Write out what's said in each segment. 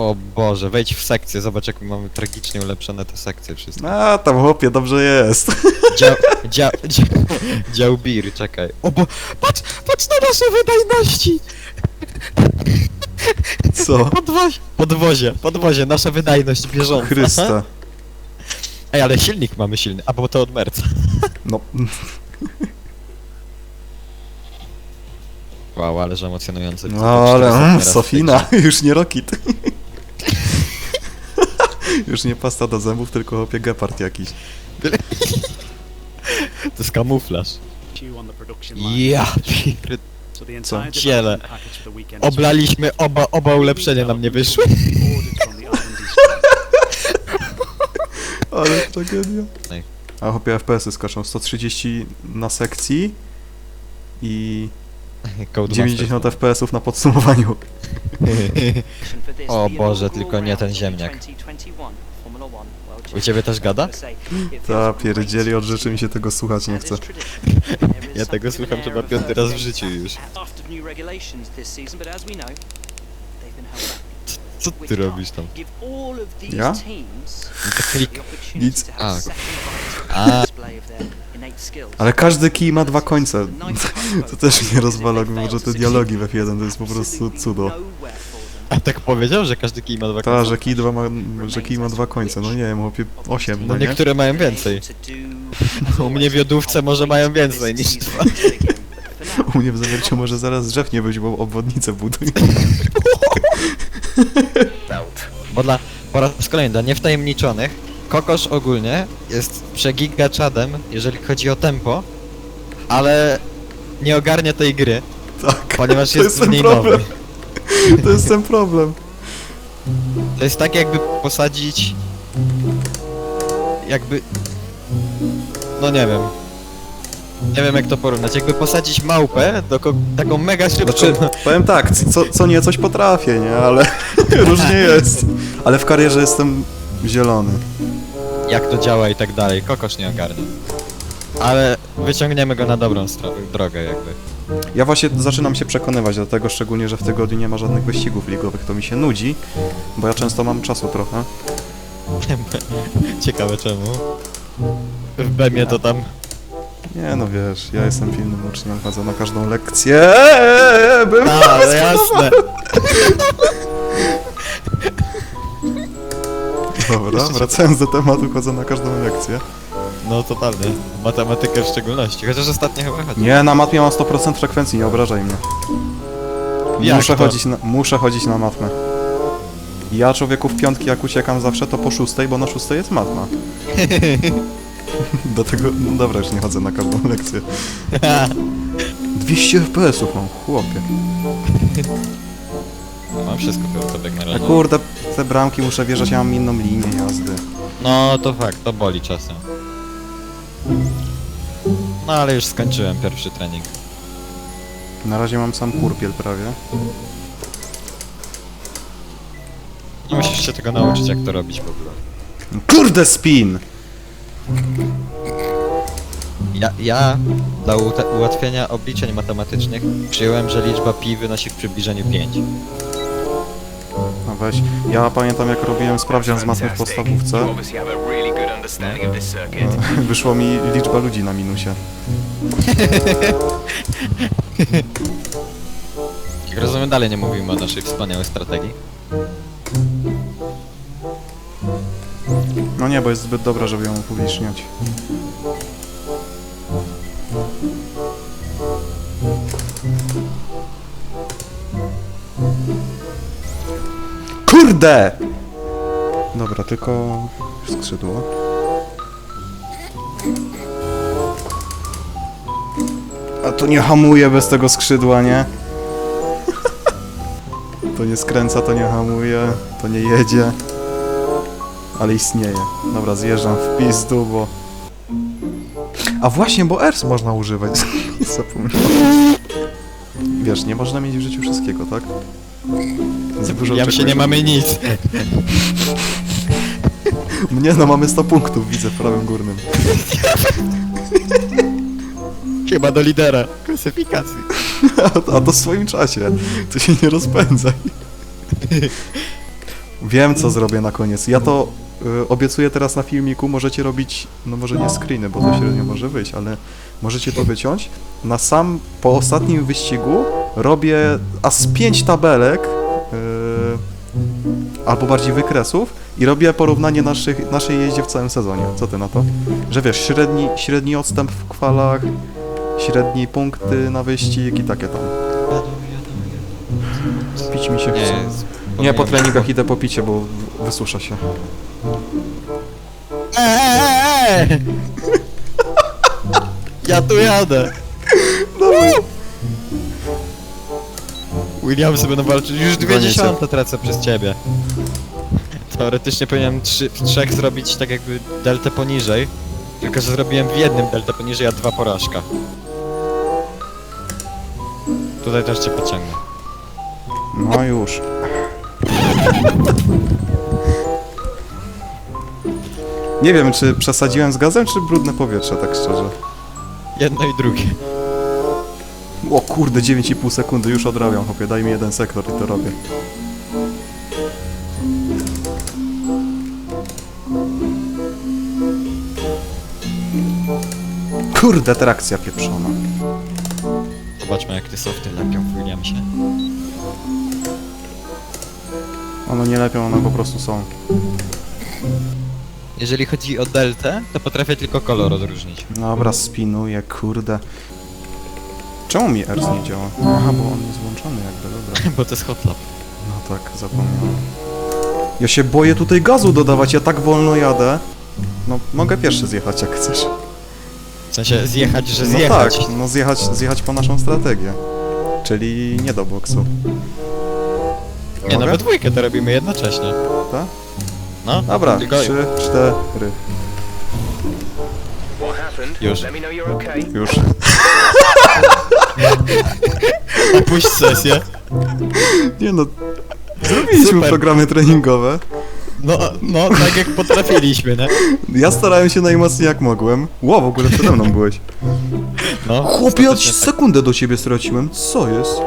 O Boże, wejdź w sekcję, zobacz jak mamy tragicznie ulepszone te sekcje wszystkie. A, tam chłopie, dobrze jest. Dział, dział, dział, dział bir, czekaj. O bo, patrz, patrz na nasze wydajności! Co? Podwozie, podwozie, podwozie, nasza wydajność bieżąca. Chrysta. Ej, ale silnik mamy silny, a bo to od Merca. No, Wow, ale że emocjonujące. no ale mm, Sofina, już nie Rokit. Już nie pasta do zębów, tylko chłopie gepard jakiś. To jest kamuflaż. Ja pier... Co? Ciele. Oblaliśmy, oba, oba ulepszenia nam nie wyszły. Ale tragedia. Ej. A chłopie FPS-y skoczą 130 na sekcji i Code 90 FPS-ów na podsumowaniu. O Boże, tylko nie ten ziemniak. U ciebie też gada? Ta pierdzieli, od rzeczy mi się tego słuchać nie chce. Ja tego słucham chyba piąty raz w życiu już. Co ty robisz tam? Ja? Klik. Nic. A, a Ale każdy kij ma dwa końce. To też mnie rozwala, że te dialogi w F1 to jest po prostu cudo. a tak powiedział, że każdy kij ma dwa Ta, końce? że kij, dwa ma, że kij ma dwa końce, no nie wiem, chłopie 8, No no nie? niektóre mają więcej. U mnie w jodówce może mają więcej niż dwa. U mnie w zawierciu może zaraz drzew nie być, bo obwodnicę buduję. Bo dla, po raz kolejny, dla niewtajemniczonych, Kokosz ogólnie jest przegigaczadem, jeżeli chodzi o tempo, ale nie ogarnia tej gry, Tak, ponieważ to jest jest w ten niej problem. nowy. To jest ten problem. To jest tak jakby posadzić... Jakby... No nie wiem. Nie wiem jak to porównać. Jakby posadzić małpę do ko- taką mega szybką... Znaczy, powiem tak, co, co nie coś potrafię, nie? Ale różnie jest. Ale w karierze jestem zielony. Jak to działa i tak dalej. Kokosz nie ogarnia. Ale wyciągniemy go na dobrą drogę jakby. Ja właśnie zaczynam się przekonywać do tego, szczególnie, że w tygodniu nie ma żadnych wyścigów ligowych, to mi się nudzi, bo ja często mam czasu trochę. Ciekawe czemu. W Bemie to tam... Nie no wiesz, ja jestem pilnym uczniem, chodzę na każdą lekcję. Eee, bym... A, jasne. Dobra, wracając do tematu, chodzę na każdą lekcję. No totalnie. Matematykę w szczególności. Chociaż ostatnio chyba chodzi. Nie, na matmie mam 100% frekwencji, nie obrażaj mnie. Jak muszę, to? chodzić na, muszę chodzić na matmę. Ja człowieku w piątki jak uciekam zawsze to po szóstej, bo na szóstej jest matma. Do tego, no dobra, już nie chodzę na każdą lekcję. 200 FPS-ów mam, chłopie. Mam wszystko to tak na A razie. kurde, te bramki muszę wjeżdżać, ja mam inną linię jazdy. No to fakt, to boli czasem. No ale już skończyłem pierwszy trening. Na razie mam sam kurpiel prawie. Nie musisz się tego nauczyć jak to robić w ogóle. Kurde, spin! Ja, ja dla ułatwienia obliczeń matematycznych przyjąłem, że liczba pi wynosi w przybliżeniu 5. Weź, ja pamiętam jak robiłem sprawdzian z matmy w podstawówce. Wyszło mi liczba ludzi na minusie. Jak rozumiem, dalej nie mówimy o naszej wspaniałej strategii. No nie, bo jest zbyt dobra, żeby ją upubliczniać. Kurde! Dobra, tylko skrzydło. A to nie hamuje bez tego skrzydła, nie? To nie skręca, to nie hamuje, to nie jedzie. Ale istnieje. Dobra, zjeżdżam w pizdu, bo... A właśnie, bo ERS można używać. Zapomniałem. Wiesz, nie można mieć w życiu wszystkiego, tak? Za dużo Ja się nie mamy nic. Mnie no, mamy 100 punktów, widzę w prawym górnym. Chyba do lidera klasyfikacji. A, a to w swoim czasie. To się nie rozpędzaj. Wiem, co zrobię na koniec. Ja to y, obiecuję teraz na filmiku. Możecie robić, no może nie screeny, bo to średnio może wyjść, ale możecie to wyciąć. Na sam, po ostatnim wyścigu robię aż pięć tabelek, y, albo bardziej wykresów i robię porównanie naszych, naszej jeździe w całym sezonie. Co ty na to? Że wiesz, średni, średni odstęp w kwalach, średnie punkty na wyścig i takie tam. Pić mi się Nie, chce. z- Nie, po treningach idę po picie, bo wysusza się. Eee! Ja tu jadę. Williamsy będą walczyć. Już dwie Gonię cię. dziesiąte tracę przez ciebie. Teoretycznie powinienem trzy, w trzech zrobić tak jakby deltę poniżej. Tylko, że zrobiłem w jednym deltę poniżej, a dwa porażka. Tutaj też cię pociągnę. No już. Nie wiem, czy przesadziłem z gazem, czy brudne powietrze, tak szczerze. Jedno i drugie. O kurde, 9,5 sekundy, już odrabiam, chłopie, daj mi jeden sektor i to robię. Kurde, trakcja pieprzona. Zobaczmy jak te softy lepią w Williamsie. One nie lepią, one po prostu są. Jeżeli chodzi o deltę, to potrafię tylko kolor odróżnić. Dobra, spinuję, kurde. Czemu mi ERS nie działa? Aha, bo on jest włączony jakby, dobra. Bo to jest hotlap. No tak, zapomniałem. Ja się boję tutaj gazu dodawać, ja tak wolno jadę. No, mogę pierwszy zjechać jak chcesz. W sensie zjechać, że No zjechać. tak, no zjechać, zjechać po naszą strategię. Czyli nie do boksu. Nie, no Mogę? we dwójkę to robimy jednocześnie. Tak? No, Dobra, Tylko- trzy, cztery. What happened? Już. Let me know you're okay. Już. opuść sesję. Nie no, zrobiliśmy Super. programy treningowe. No, no, tak jak potrafiliśmy, nie? Ja starałem się najmocniej jak mogłem. Ło, w ogóle przede mną byłeś. No, Chłopie, ja ostatecznie tak. sekundę do ciebie straciłem. Co jest?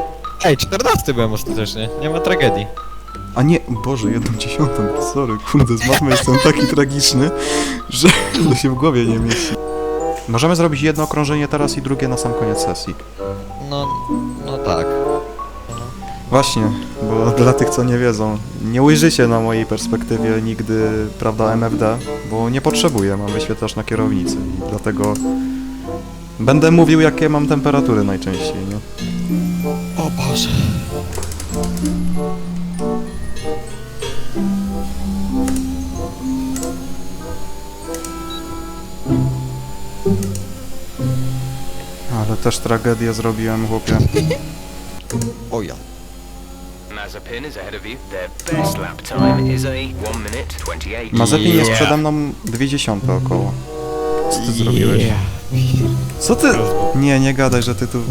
Ej, 14 byłem ostatecznie, nie ma tragedii. A nie, Boże, jedną dziesiątą, sorry, kurde, z matmy jestem taki tragiczny, że to się w głowie nie mieści. Możemy zrobić jedno okrążenie teraz i drugie na sam koniec sesji. No, no tak. Właśnie, bo dla tych, co nie wiedzą, nie ujrzycie na mojej perspektywie nigdy, prawda, MFD, bo nie potrzebuję, mam wyświetlacz na kierownicy i dlatego będę mówił, jakie mam temperatury najczęściej, nie? O Boże. Też tragedię zrobiłem, chłopie. O ja. Mazepin is ahead of you. Their best lap time is a 1 minute 28. Mazepin jest przede mną dwie dziesiąte około. Co ty zrobiłeś? Co ty? Nie, nie gadaj, że ty tu...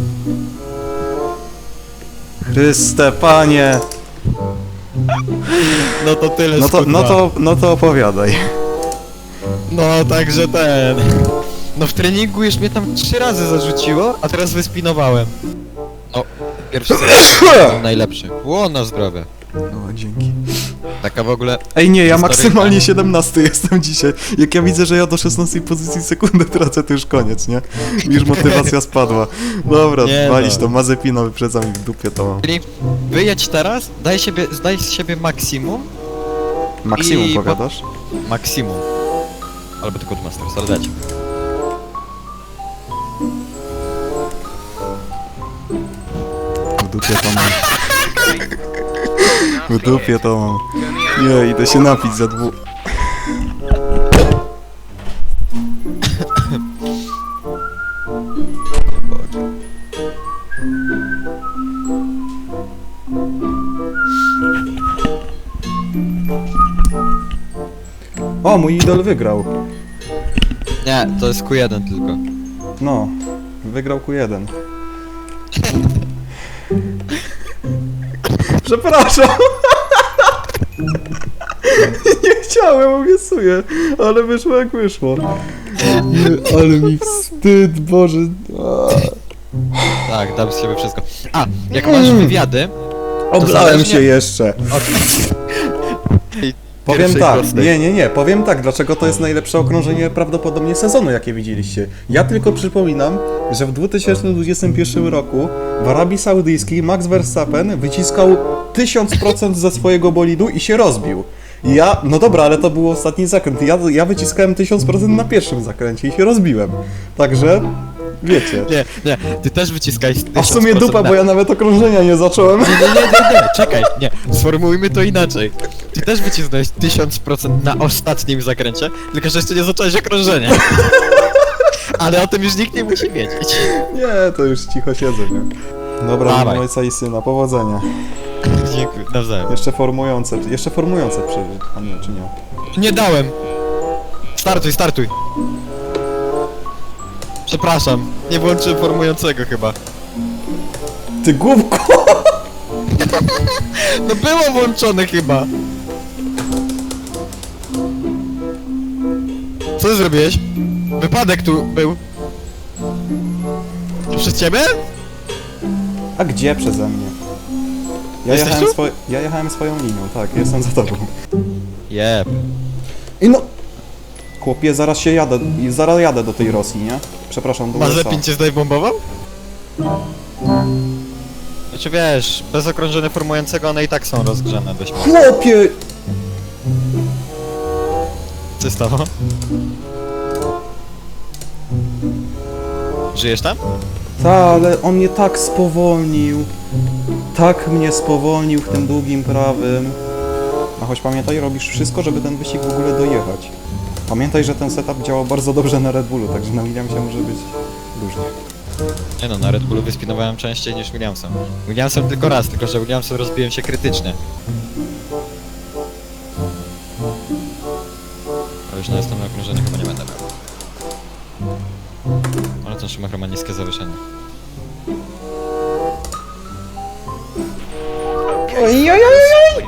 Chryste, panie! No to tyle No to, no to, no to opowiadaj. No, także ten... No w treningu już mnie tam trzy razy zarzuciło, a teraz wyspinowałem. No, pierwszy był najlepszy. Było na zdrowie. O, dzięki. Taka w ogóle... Ej, nie, ja maksymalnie 17 jestem dzisiaj. Jak ja widzę, że ja do 16 pozycji sekundę tracę, to już koniec, nie? Już motywacja spadła. Dobra, Nie walić no. to, Mazepina wyprzedzam i w dupie to mam. Czyli wyjedź teraz, daj, siebie, daj z siebie maksimum, Maksimum I- powiadasz? maksimum. Albo tylko Masters, ale dać. Dupie to mam. W dupie to mam. Nie, idę się napić za dwu... O, mój idol wygrał. Nie, to jest Q1 tylko. No, wygrał Q1. Przepraszam. Nie chciałem, obiecuję, ale wyszło jak wyszło. Nie, ale mi wstyd, Boże. Tak, dam z siebie wszystko. A, jak masz wywiady, Oblałem zależnie- się jeszcze. Powiem tak, prostej. nie, nie, nie, powiem tak, dlaczego to jest najlepsze okrążenie prawdopodobnie sezonu, jakie widzieliście. Ja tylko przypominam, że w 2021 roku w Arabii Saudyjskiej Max Verstappen wyciskał 1000% ze swojego bolidu i się rozbił. Ja, no dobra, ale to był ostatni zakręt. Ja, ja wyciskałem 1000% na pierwszym zakręcie i się rozbiłem. Także, wiecie. Nie, nie, ty też wyciskałeś A w sumie 1000% dupa, na... bo ja nawet okrążenia nie zacząłem. Nie, nie, nie, nie, nie, czekaj, nie, sformułujmy to inaczej. Też wycisnąłeś 1000% na ostatnim zakręcie, tylko że jeszcze nie zacząłeś okrążenia. Ale o tym już nikt nie musi wiedzieć. Nie, to już cicho siedzę, nie? Dobra, Dawaj. Ojca i syna, powodzenia. Dziękuję, nawzajem. Jeszcze formujące, jeszcze formujące przeżyć, a nie, czy nie? Nie dałem. Startuj, startuj. Przepraszam, nie włączyłem formującego chyba. Ty głupku! No było włączone chyba. Co zrobiłeś? Wypadek tu był. Przez ciebie? A gdzie przeze mnie? Ja Jesteś jechałem, tu? swo- ja jechałem swoją linią, tak, jestem za tobą. Jeb. I no... Chłopie, zaraz się jadę, i zaraz jadę do tej Rosji, nie? Przepraszam, do USA. Mazepin cię zdejmombował? Znaczy wiesz, bez okrążenia formującego one i tak są rozgrzane dość mocno. Chłopie! Się stało? Żyjesz tam? Ta, ale on mnie tak spowolnił. Tak mnie spowolnił w tym długim prawym. A choć pamiętaj, robisz wszystko, żeby ten wyścig w ogóle dojechać. Pamiętaj, że ten setup działa bardzo dobrze na Red Bullu, także na Williamsie może być różnie. Nie no, na Red Bullu wyspinowałem częściej niż Williamsem. Williamsem tylko raz, tylko że Williamsem rozbiłem się krytycznie. Już na następne okrążenie chyba nie będę miał. Ale ten Schumacher ma niskie zawieszenie. Oj, oj, oj.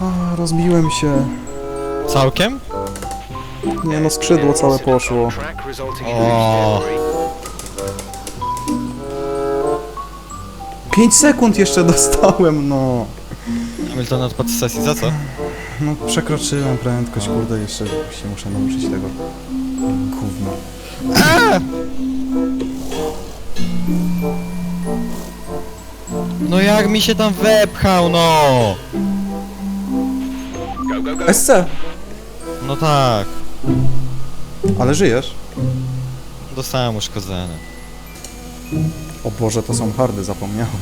A, rozbiłem się. Całkiem? Nie no, skrzydło całe poszło. O. debris. 5 sekund jeszcze dostałem, no. Hamilton odpadł z sesji, za co? No, przekroczyłem prędkość, kurde, jeszcze się muszę nauczyć tego. Gówno. No jak mi się tam wepchał, no! Go, go, go. SC! No tak, Ale żyjesz? dostałem uszkodzenie. O Boże, to są hardy, zapomniałem.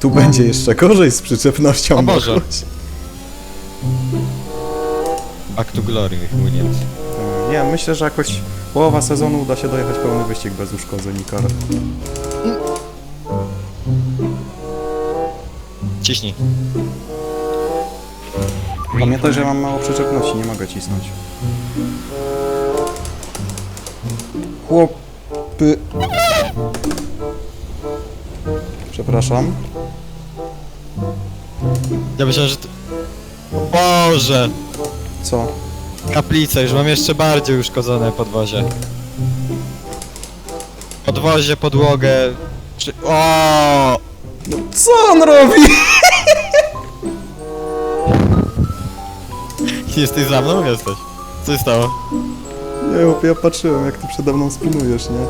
Tu będzie jeszcze gorzej z przyczepnością. O Boże. bo choć- Back to glory, Williams. Nie, myślę, że jakoś połowa sezonu uda się dojechać pełny wyścig bez uszkodzeń i kar. Ciśnij. Pamiętaj, że mam mało przyczepności, nie mogę cisnąć. Chłopy... Przepraszam. Ja myślałem, że ty... O Boże! Co? Kaplica, już mam jeszcze bardziej uszkodzone podwozie. Podwozie, podłogę... Czy... O! Co on robi? Jesteś za mną? Jesteś. Co się stało? Nie, chłopie, ja patrzyłem jak ty przede mną spinujesz, nie?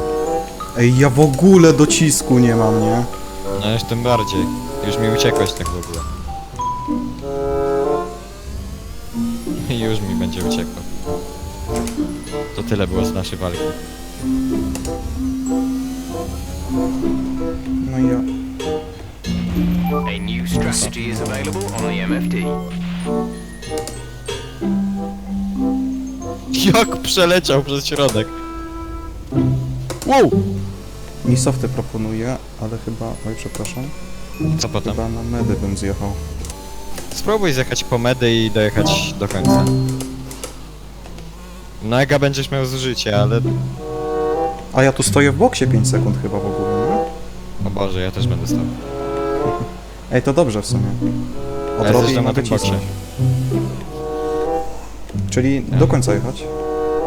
Ej, ja w ogóle docisku nie mam, nie? No już tym bardziej. Już mi uciekłeś tak w ogóle. I już mi będzie uciekło. To tyle było z naszej walki. No i ja... A new strategy is available on the MFD. Jak przeleciał przez środek. Wow! Mi softy proponuję, ale chyba... Oj, przepraszam. Co potem? Chyba na medy bym zjechał. Spróbuj zjechać po medy i dojechać do końca. Mega będziesz miał zużycie, ale... A ja tu stoję w boksie 5 sekund chyba w ogóle, nie? O Boże, ja też będę stał. Ej, to dobrze w sumie. Ja Odrobię i zjeżdżam na tym boksie. Czyli Nie. do końca jechać?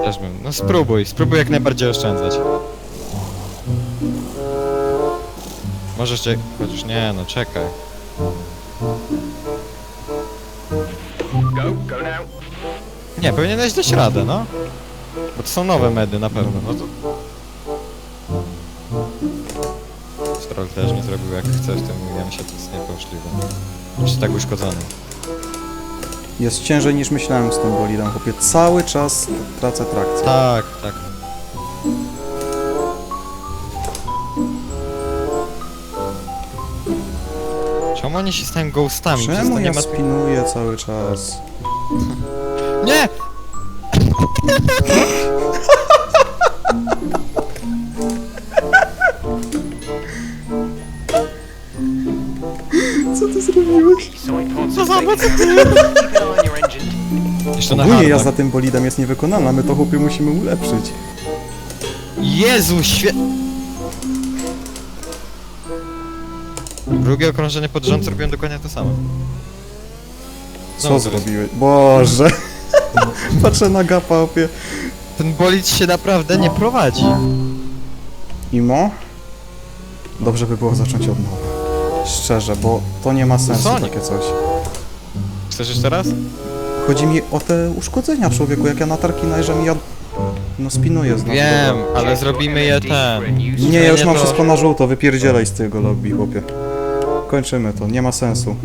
Też bym. No spróbuj, spróbuj jak najbardziej oszczędzać. Możesz czekać, chociaż nie, no czekaj. Go, go now. Nie, powinieneś dać radę, no. Bo to są nowe medy na pewno, no to... Też nie zrobił jak chce, w tym ja myślę, to jest niepoczliwe. Znaczy tak uszkodzony. Jest ciężej niż myślałem z tym bolidem, chłopie. Cały czas tracę trakcję. Tak, tak. Czemu oni się stają ghostami? Przecież Czemu to nie ja ma... spinuję cały czas? Nie! Co ty zrobiłeś? Co za. Jeszcze na Ogólnie hardach. jazda tym bolidem jest niewykonalna, my to chłopie musimy ulepszyć. Jezu, świe... Drugie okrążenie pod rząd zrobiłem dokładnie to samo. Co Znowu zrobiłeś? Boże! Patrzę na gapa, chłopie. Ten bolid się naprawdę nie prowadzi. Imo? Dobrze by było zacząć od nowa. Szczerze, bo to nie ma sensu Sonic. takie coś. Chcesz jeszcze raz? Chodzi mi o te uszkodzenia człowieku, jak ja na tarki najeżdżam i ja... No spinuję znowu. Wiem, dobra. ale zrobimy je ten. Nie, ja już mam to- wszystko na żółto, wypierdzielaj z tego lobby, chłopie. Kończymy to, nie ma sensu.